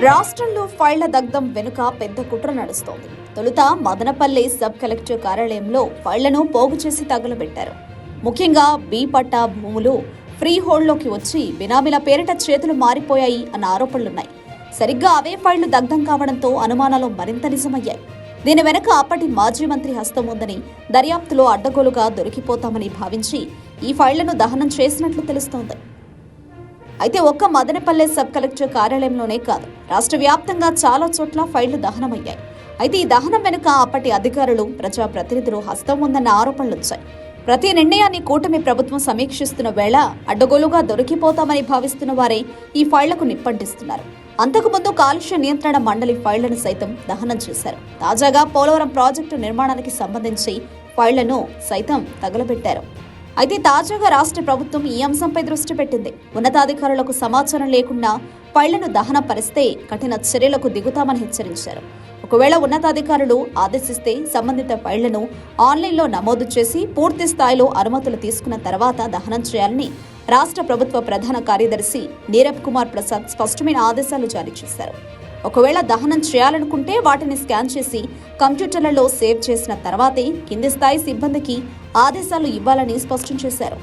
రాష్ట్రంలో ఫైళ్ళ దగ్ధం వెనుక పెద్ద కుట్ర నడుస్తోంది. తొలుత మదనపల్లి సబ్ కలెక్టర్ కార్యాలయంలో ఫైళ్ళను పోగు చేసి తగులబెట్టారు. ముఖ్యంగా బి పట్టా భూములు ఫ్రీ హోల్డ్లోకి వచ్చి బినామీల పేరిట చేతులు మారిపోయాయి అన్న ఆరోపణలున్నాయి. సరిగ్గా అవే ఫైళ్ళు దగ్ధం కావడంతో అనుమానాలు మరింత నిజమయ్యాయి. దీని వెనక అప్పటి మాజీ మంత్రి హస్తం ఉందని దర్యాప్తులో అడ్డగోలుగా దొరికిపోతామని భావించి ఈ ఫైళ్ళను దహనం చేసినట్లు తెలుస్తోంది. అయితే ఒక్క మదనపల్లె సబ్ కలెక్టర్ కార్యాలయంలోనే కాదు రాష్ట్ర వ్యాప్తంగా చాలా చోట్ల ఫైళ్ళు దహనమయ్యాయి. అయితే ఈ దహనం వెనుక అప్పటి అధికారులు ప్రజా ప్రతినిధులు హస్తం ఉందన్న ఆరోపణలు వచ్చాయి. ప్రతి నిర్ణయాన్ని కూటమి ప్రభుత్వం సమీక్షిస్తున్న వేళ అడ్డగోలుగా దొరికిపోతామని భావిస్తున్న వారే ఈ ఫైళ్ళకు నిప్పంటిస్తున్నారు. అంతకుముందు కాలుష్య నియంత్రణ మండలి ఫైళ్ళను సైతం దహనం చేశారు. తాజాగా పోలవరం ప్రాజెక్టు నిర్మాణానికి సంబంధించి ఫైళ్ళను సైతం తగలబెట్టారు. అయితే తాజాగా రాష్ట్ర ప్రభుత్వం ఈ అంశంపై దృష్టి పెట్టింది. ఉన్నతాధికారులకు సమాచారం లేకుండా ఫైళ్ళను దహన పరిస్తే కఠిన చర్యలకు దిగుతామని హెచ్చరించారు. ఒకవేళ ఉన్నతాధికారులు ఆదేశిస్తే సంబంధిత ఫైళ్ళను ఆన్లైన్లో నమోదు చేసి పూర్తి స్థాయిలో అనుమతులు తీసుకున్న తర్వాత దహనం చేయాలని రాష్ట్ర ప్రభుత్వ ప్రధాన కార్యదర్శి నీరబ్ కుమార్ ప్రసాద్ స్పష్టమైన ఆదేశాలు జారీ చేశారు. ఒకవేళ దహనం చేయాలనుకుంటే వాటిని స్కాన్ చేసి కంప్యూటర్లలో సేవ్ చేసిన తర్వాతే కింది స్థాయి సిబ్బందికి ఆదేశాలు ఇవ్వాలని స్పష్టం చేశారు.